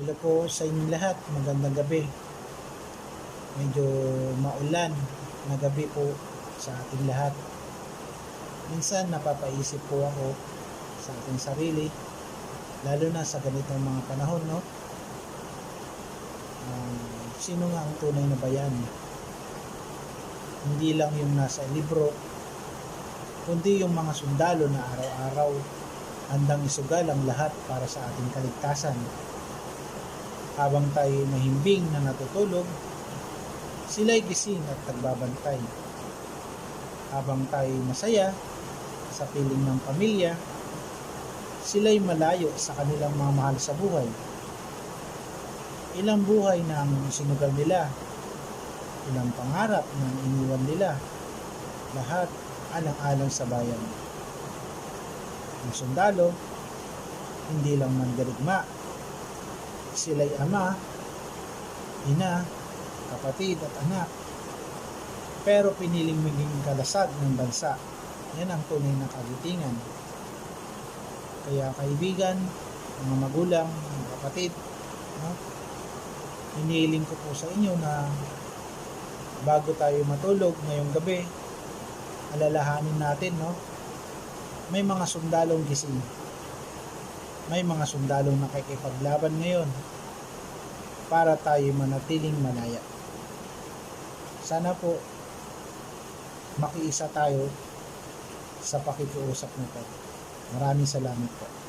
Hello po sa inyong lahat. Magandang gabi. Medyo maulan na gabi po sa ating lahat. Minsan napapaisip po ako sa ating sarili, lalo na sa ganitong mga panahon, no? Ah, sino nga ang tunay na bayani? Hindi lang yung nasa libro, kundi yung mga sundalo na araw-araw handang isugal ang lahat para sa ating kaligtasan. Habang tayo mahimbing na natutulog, sila'y gising at nagbabantay. Habang tayo masaya sa piling ng pamilya, sila'y malayo sa kanilang mga mahal sa buhay. Ilang buhay na ang sinugal nila, ilang pangarap na iniwan nila, lahat alang-alang sa bayan. Ang sundalo, hindi lang mandirigma, sila'y ama, ina, kapatid at anak. Pero piniling maging kalasag ng bansa. Yan ang tunay na kagitingan. Kaya kaibigan, mga magulang, mga kapatid, no? hinihiling ko po sa inyo na bago tayo matulog ngayong gabi, alalahanin natin, no? May mga sundalong gising. May mga sundalong nakikipaglaban ngayon para tayo manatiling malaya. Sana po makiisa tayo sa pakikiusap nito. Maraming salamat po.